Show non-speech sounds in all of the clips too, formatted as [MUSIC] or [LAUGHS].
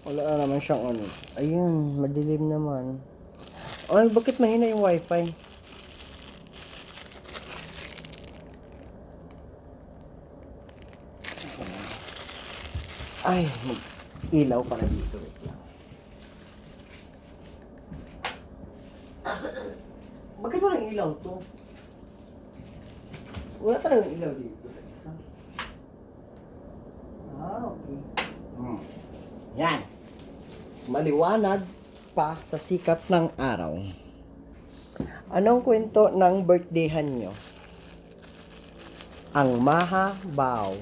Wala na naman siyang ano. Ayun, madilim naman. Ay, bakit mahina yung wifi? Ay, mag-ilaw para dito. Wait lang. Bakit walang ilaw to? Wala talagang ilaw dito sa. Ah, okay. Hmm. Maliwanag pa sa sikat ng araw. Anong kwento ng birthdayhan nyo? Ang mahabaw. [LAUGHS]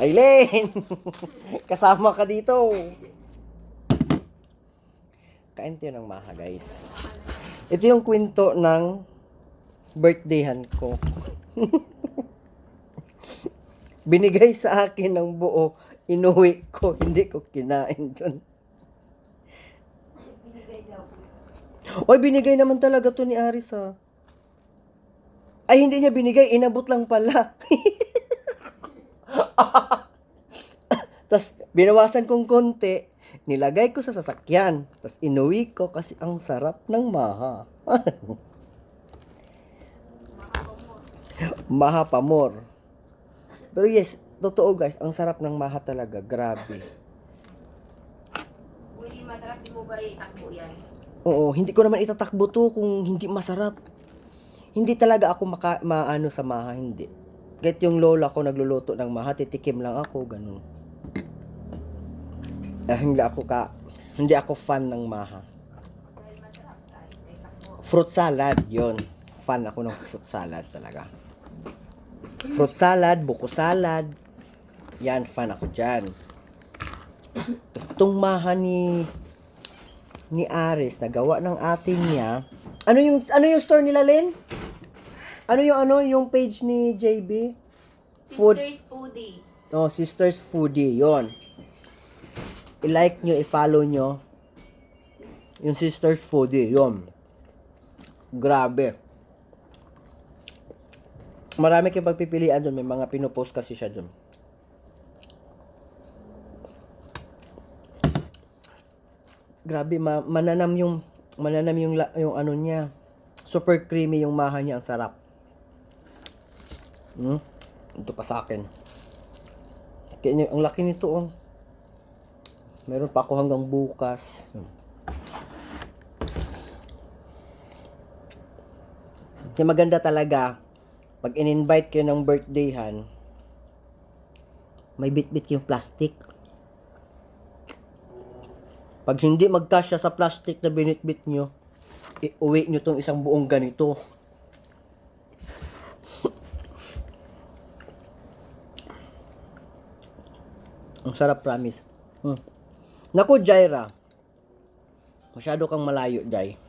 Aileen! [LAUGHS] Kasama ka dito. Kain tayo ng maha, guys. Ito yung kwento ng birthdayhan ko. [LAUGHS] Binigay sa akin ng buo, inuwi ko, [LAUGHS] hindi ko kinain dun. Oy, binigay naman talaga to ni Aris ha. Ay, hindi niya binigay, inabot lang pala. [LAUGHS] Tapos, binawasan kong konti, nilagay ko sa sasakyan. Tapos, inuwi ko kasi ang sarap ng maha. [LAUGHS] maha pamor. Pero yes, totoo guys, ang sarap ng maha talaga. Grabe. Kung hindi masarap, di mo ba itakbo yan? Oo, hindi ko naman itatakbo to kung hindi masarap. Hindi talaga ako maka, maano sa maha, hindi. Kahit yung lola ko nagluluto ng maha, titikim lang ako, ganun. Ah, hindi ako ka, hindi ako fan ng maha. Dahil masarap. Fruit salad, yon Fan ako ng fruit salad talaga. Fruit salad, buko salad. Yan, fan ako dyan. Tapos itong maha ni ni Aris na gawa ng ating niya. Ano yung ano yung store nila, Len? Ano yung ano yung page ni JB? Food Sisters Foodie. No, Sisters Foodie, yon. I-like nyo, i-follow nyo. Yung Sisters Foodie, yon. Grabe. Marami kayong pagpipilian doon. May mga pinopost kasi siya doon. Grabe, ma- mananam yung mananam yung yung ano niya. Super creamy yung maha niya, ang sarap. Hmm? Ito pa sa akin. Kaya ang laki nito oh. Meron pa ako hanggang bukas. Hmm. Kaya maganda talaga pag in-invite kayo ng birthdayhan, may bit-bit yung plastic. Pag hindi magkasya sa plastic na binitbit nyo, iuwi nyo tong isang buong ganito. [LAUGHS] Ang sarap, promise. Hmm. Naku, Jaira. Masyado kang malayo, Jai.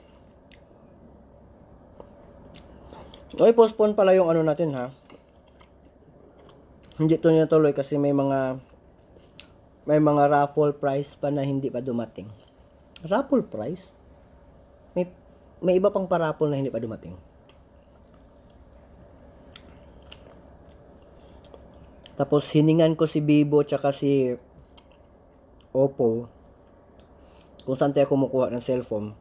Okay, postpone pala yung ano natin, ha? Hindi to natuloy kasi may mga may mga raffle prize pa na hindi pa dumating. Raffle prize? May may iba pang paraffle na hindi pa dumating. Tapos hiningan ko si Bibo tsaka si Oppo kung saan tayo kumukuha ng cellphone.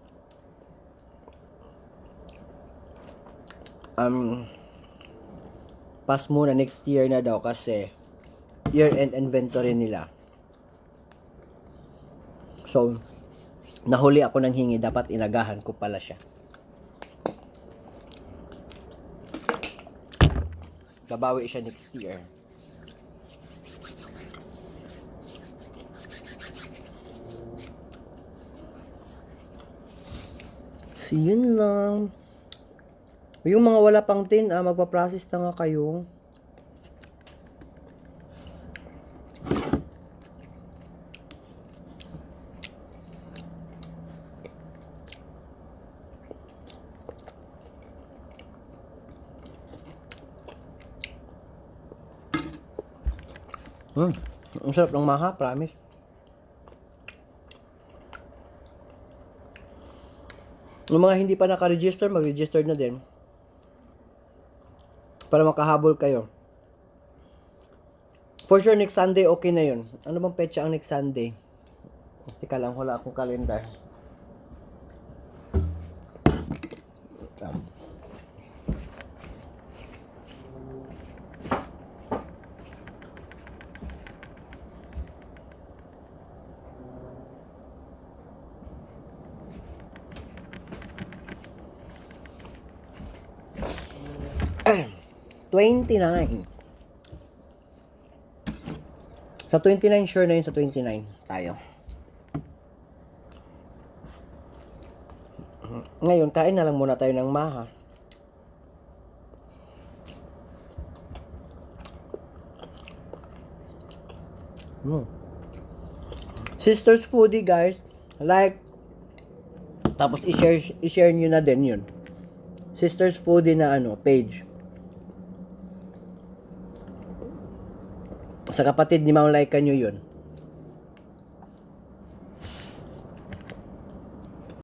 Um, pass muna next year na daw kasi year-end inventory nila. So, nahuli ako ng hingi, dapat inagahan ko pala siya. Babawi siya next year. So, yun lang. Yung mga wala pang tin, ah, magpa-process na nga kayo. Hmm. Ang sarap ng maha, promise. Yung mga hindi pa naka-register, mag-register na din. Para makahabol kayo. For sure, next Sunday, okay na yun. Ano bang petsa ang next Sunday? Teka lang, wala akong kalendar. Um. 29. Sa 29, sure na yun sa 29 tayo. Ngayon, kain na lang muna tayo ng maha. Mm. Sisters Foodie, guys. Like, tapos i-share, i-share nyo na din yun. Sisters Foodie na ano, page. Sa kapatid ni Ma'am Laika nyo yun.